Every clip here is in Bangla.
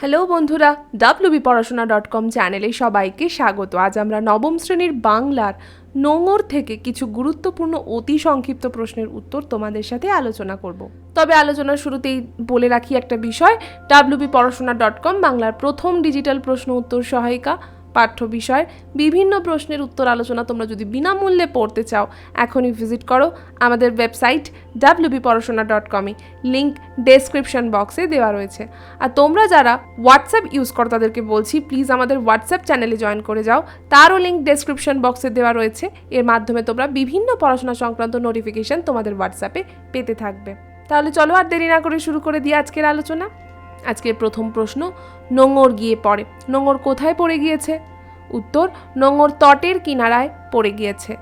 হ্যালো বন্ধুরা ডাব্লুবি পড়াশোনা ডট কম চ্যানেলে সবাইকে স্বাগত। আজ আমরা নবম শ্রেণির বাংলার নোংর থেকে কিছু গুরুত্বপূর্ণ, অতি সংক্ষিপ্ত প্রশ্নের উত্তর তোমাদের সাথে আলোচনা করব। তবে আলোচনার শুরুতেই বলে রাখি একটা বিষয় ডাব্লুবি পড়াশোনা ডট কম বাংলার প্রথম ডিজিটাল প্রশ্ন উত্তর সহায়িকা। পাঠ্য বিষয়ের বিভিন্ন প্রশ্নের উত্তর আলোচনা তোমরা যদি বিনামূল্যে পড়তে চাও, এখনই ভিজিট করো আমাদের ওয়েবসাইট ডাব্লিউবি পড়াশোনা ডট কমে লিঙ্ক ডেসক্রিপশন বক্সে দেওয়া রয়েছে। আর তোমরা যারা হোয়াটসঅ্যাপ ইউজ করো, তাদেরকে বলছি প্লিজ আমাদের হোয়াটসঅ্যাপ চ্যানেলে জয়েন করে যাও। তারও লিঙ্ক ডেসক্রিপশন বক্সে দেওয়া রয়েছে। এর মাধ্যমে তোমরা বিভিন্ন পড়াশোনা সংক্রান্ত নোটিফিকেশন তোমাদের হোয়াটসঅ্যাপে পেতে থাকবে। তাহলে চলো আর দেরি না করে শুরু করে দিই আজকের আলোচনা। আজকের প্রথম প্রশ্ন, নোঙর গিয়ে পড়ে। নোঙর কোথায় পড়ে গিয়েছে? উত্তর, নোঙর তটের কিনারায় পড়ে গিয়েছে।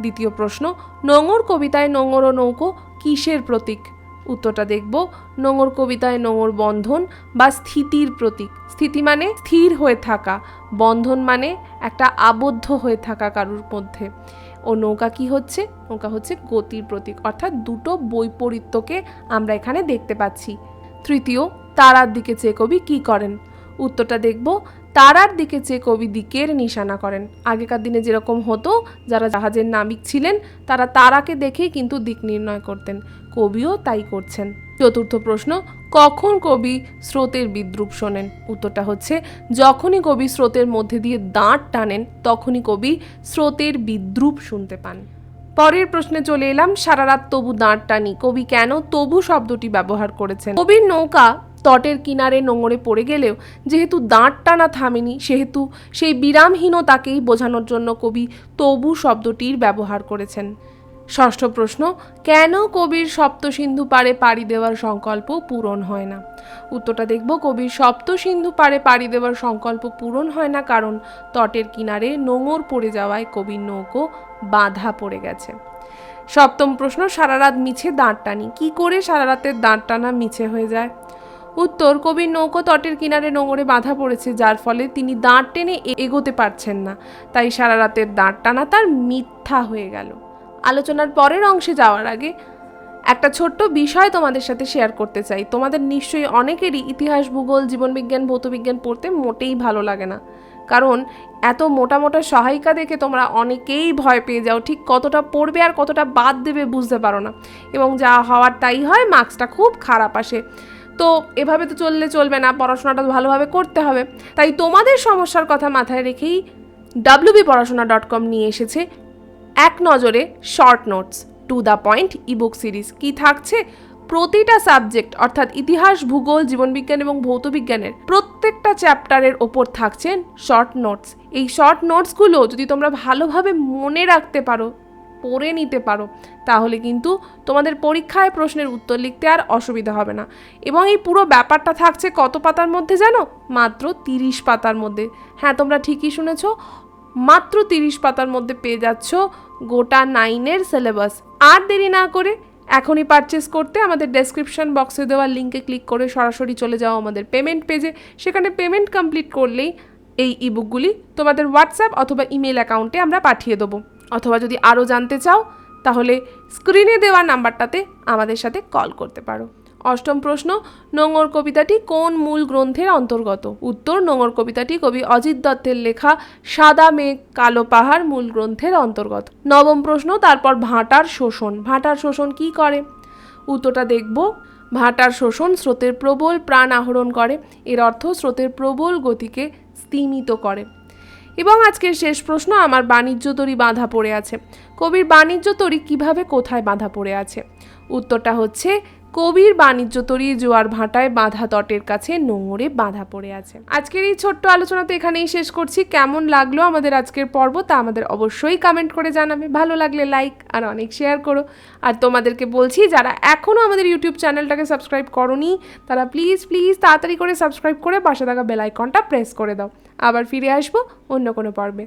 দ্বিতীয় প্রশ্ন, নোঙর কবিতায় নোঙর ও নৌকো কিসের প্রতীক? উত্তরটা দেখব, নোঙর কবিতায় নোঙর বন্ধন বা স্থিতির প্রতীক। স্থিতি মানে স্থির হয়ে থাকা, বন্ধন মানে একটা আবদ্ধ হয়ে থাকা কারুর মধ্যে। ও নৌকা কি হচ্ছে? নৌকা হচ্ছে গতির প্রতীক, অর্থাৎ দুটো বৈপরীত্যকে আমরা এখানে দেখতে পাচ্ছি। তৃতীয় তারার দিকে চেয়ে কবি কী করেন? উত্তরটা দেখব। তারার দিকে চেয়ে কবি দিকের নিশানা করেন। আগেকার দিনে যেরকম হতো, যারা জাহাজের নাবিক ছিলেন, তারা তারাকে দেখেই কিন্তু দিক নির্ণয় করতেন। কবিও তাই করছেন। চতুর্থ প্রশ্ন, কখন কবি স্রোতের বিদ্রুপ শোনেন? উত্তরটা হচ্ছে, যখনই কবি স্রোতের মধ্যে দিয়ে দাঁত টানেন, তখনই কবি স্রোতের বিদ্রুপ শুনতে পান। পরের প্রশ্নে চলে এলাম, সারা রাত তবু দাঁড় টানি। কবি কেন তবু শব্দটি ব্যবহার করেছেন? কবির নৌকা তটের কিনারে নোঙরে পড়ে গেলেও যেহেতু দাঁড় টানা থামেনি, সেহেতু সেই বিরামহীনতাকেই বোঝানোর জন্য কবি তবু শব্দটির ব্যবহার করেছেন। ষষ্ঠ প্রশ্ন, কেন কবির সপ্তসিন্ধু পারে পাড়ি দেওয়ার সংকল্প পূরণ হয় না? উত্তরটা দেখব, কবির সপ্তসিন্ধু পারে পাড়ি দেওয়ার সংকল্প পূরণ হয় না কারণ তটের কিনারে নোঙর পড়ে যাওয়ায় কবির নৌকো বাধা পড়ে গেছে। সপ্তম প্রশ্ন, সারা রাত মিছে দাঁড় টানি, কী করে সারা রাতের দাঁড় টানা মিছে হয়ে যায়? উত্তর কবির নৌকো তটের কিনারে নোঙরে বাধা পড়েছে, যার ফলে তিনি দাঁড় টেনে এগোতে পারছেন না। তাই সারা রাতের দাঁড় টানা তার মিথ্যা হয়ে গেল। আলোচনার পরের অংশে যাওয়ার আগে একটা ছোট্ট বিষয় তোমাদের সাথে শেয়ার করতে চাই। তোমাদের নিশ্চয়ই অনেকেরই ইতিহাস, ভূগোল, জীবনবিজ্ঞান, ভৌতবিজ্ঞান পড়তে মোটেই ভালো লাগে না। কারণ এত মোটা মোটা সহায়িকা দেখে তোমরা অনেকেই ভয় পেয়ে যাও, ঠিক কতটা পড়বে আর কতটা বাদ দেবে বুঝতে পারো না। এবং যা হওয়ার তাই হয় মার্কসটা খুব খারাপ আসে। তো এভাবে তো চললে চলবে না, পড়াশোনাটা ভালোভাবে করতে হবে। তাই তোমাদের সমস্যার কথা মাথায় রেখেই ডাব্লিউবি পড়াশোনা ডট কম নিয়ে এসেছে এক নজরে short notes to the point ebook series কি থাকছে? প্রতিটা সাবজেক্ট অর্থাৎ ইতিহাস, ভূগোল, জীবনবিজ্ঞান এবং ভৌতবিজ্ঞানের প্রত্যেকটা চ্যাপ্টারের ওপর থাকছেন শর্ট নোটস এই শর্ট নোটসগুলো যদি তোমরা ভালোভাবে মনে রাখতে পারো পড়ে নিতে পারো, তাহলে কিন্তু তোমাদের পরীক্ষায় প্রশ্নের উত্তর লিখতে আর অসুবিধা হবে না। এবং এই পুরো ব্যাপারটা থাকছে কত পাতার মধ্যে জানো? মাত্র তিরিশ পাতার মধ্যে। হ্যাঁ তোমরা ঠিকই শুনেছ। মাত্র তিরিশ পাতার মধ্যে পেয়ে যাচ্ছ গোটা নাইনের সিলেবাস আর দেরি না করে এখনই পারচেস করতে আমাদের ডেসক্রিপশন বক্সে দেওয়া লিঙ্কে ক্লিক করে সরাসরি চলে যাও আমাদের পেমেন্ট পেজে সেখানে পেমেন্ট কমপ্লিট করলেই এই ইবুকগুলি তোমাদের হোয়াটসঅ্যাপ অথবা ইমেল অ্যাকাউন্টে আমরা পাঠিয়ে দেবো। অথবা যদি আরও জানতে চাও, তাহলে স্ক্রিনে দেওয়া নাম্বারটাতে আমাদের সাথে কল করতে পারো। অষ্টম প্রশ্ন, নোঙর কবিতাটি কোন মূল গ্রন্থের অন্তর্গত? উত্তর, নোঙর কবিতাটি কবি অজিত দত্তের লেখা সাদা মেঘ, কালো পাহাড় মূল গ্রন্থের অন্তর্গত। নবম প্রশ্ন, তারপর ভাঁটার শোষণ। ভাঁটার শোষণ কি করে? উত্তরটা দেখব। ভাঁটার শোষণ স্রোতের প্রবল প্রাণ আহরণ করে। এর অর্থ স্রোতের প্রবল গতিকে স্তিমিত করে। এবং আজকের শেষ প্রশ্ন, আমার বাণিজ্য তরি বাঁধা পড়ে আছে। কবির বাণিজ্য তরি কীভাবে কোথায় বাঁধা পড়ে আছে? উত্তরটা হচ্ছে কবির বাণিজ্য তরী জোয়ার ভাটায় বাঁধা তটের কাছে নোঙরে বাঁধা পড়ে আছে। আজকের এই ছোট্ট আলোচনা তো এখানেই শেষ করছি। কেমন লাগল আমাদের আজকের পর্ব তা আমাদের অবশ্যই কমেন্ট করে জানাবে। ভালো লাগলে লাইক আর অনেক শেয়ার করো। আর তোমাদেরকে বলছি, যারা এখনও আমাদের ইউটিউব চ্যানেলটাকে সাবস্ক্রাইব করনি, তারা প্লিজ প্লিজ তাড়াতাড়ি করে সাবস্ক্রাইব করে পাশে থাকা বেল আইকনটা প্রেস করে দাও। আবার ফিরে আসব অন্য কোনো পর্বে।